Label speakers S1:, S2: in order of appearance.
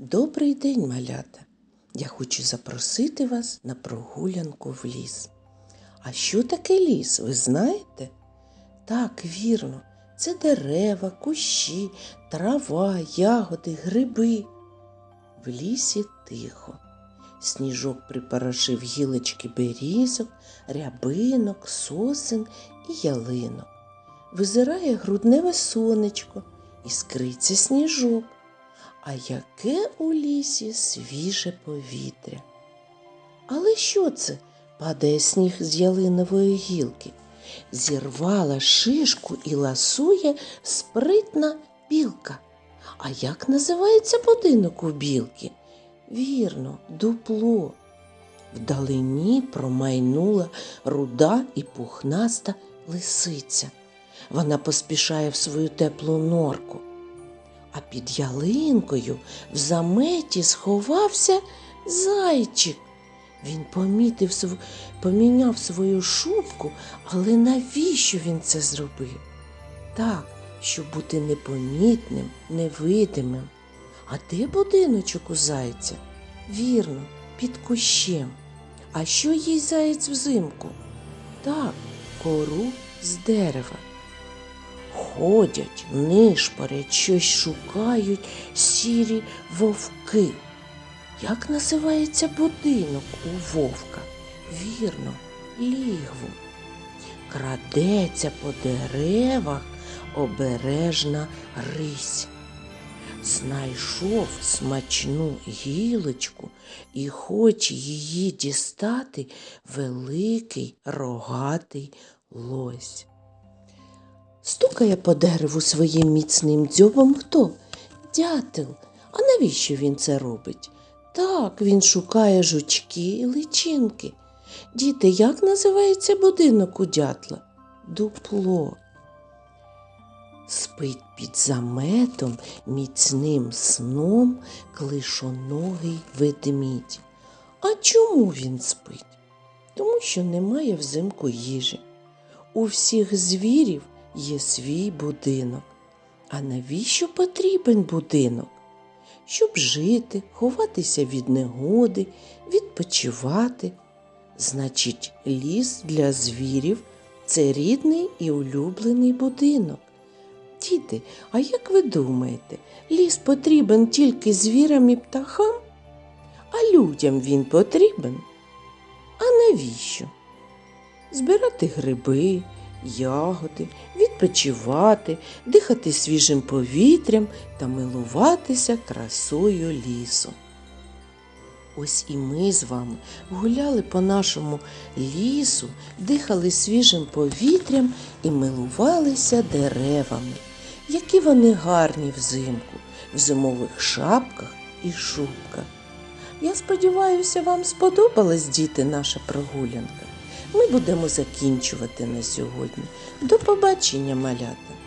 S1: Добрий день, малята! Я хочу запросити вас на прогулянку в ліс. А що таке ліс, ви знаєте? Так, вірно, це дерева, кущі, трава, ягоди, гриби. В лісі тихо. Сніжок припорошив гілочки берізок, рябинок, сосен і ялинок. Визирає грудневе сонечко, іскриться сніжок. А яке у лісі свіже повітря. Але що це? Падає сніг з ялинової гілки. Зірвала шишку і ласує спритна білка. А як називається будинок у білки? Вірно, дупло. Вдалині промайнула руда і пухнаста лисиця. Вона поспішає в свою теплу норку. А під ялинкою в заметі сховався зайчик. Він помітив поміняв свою шубку, але навіщо він це зробив? Так, щоб бути непомітним, невидимим. А де будиночок у зайця? Вірно, під кущем. А що їсть заєць взимку? Так, кору з дерева. Ходять, нишпорять, щось шукають сірі вовки. Як називається будинок у вовка? Вірно, лігво. Крадеться по деревах обережна рись. Знайшов смачну гілочку і хоче її дістати великий рогатий лось. Стукає по дереву своїм міцним дзьобом хто? Дятел. А навіщо він це робить? Так, він шукає жучки і личинки. Діти, як називається будинок у дятла? Дупло. Спить під заметом міцним сном клишоногий ведмідь. А чому він спить? Тому що немає взимку їжі. У всіх звірів є свій будинок. А навіщо потрібен будинок? Щоб жити, ховатися від негоди, відпочивати. Значить, ліс для звірів це рідний і улюблений будинок. Діти, а як ви думаєте, ліс потрібен тільки звірам і птахам? А людям він потрібен? А навіщо? Збирати гриби, ягоди, відпочивати, дихати свіжим повітрям та милуватися красою лісу. Ось і ми з вами гуляли по нашому лісу, дихали свіжим повітрям і милувалися деревами, які вони гарні взимку, в зимових шапках і шубках. Я сподіваюся, вам сподобалась, діти, наша прогулянка. Ми будемо закінчувати на сьогодні. До побачення, малята!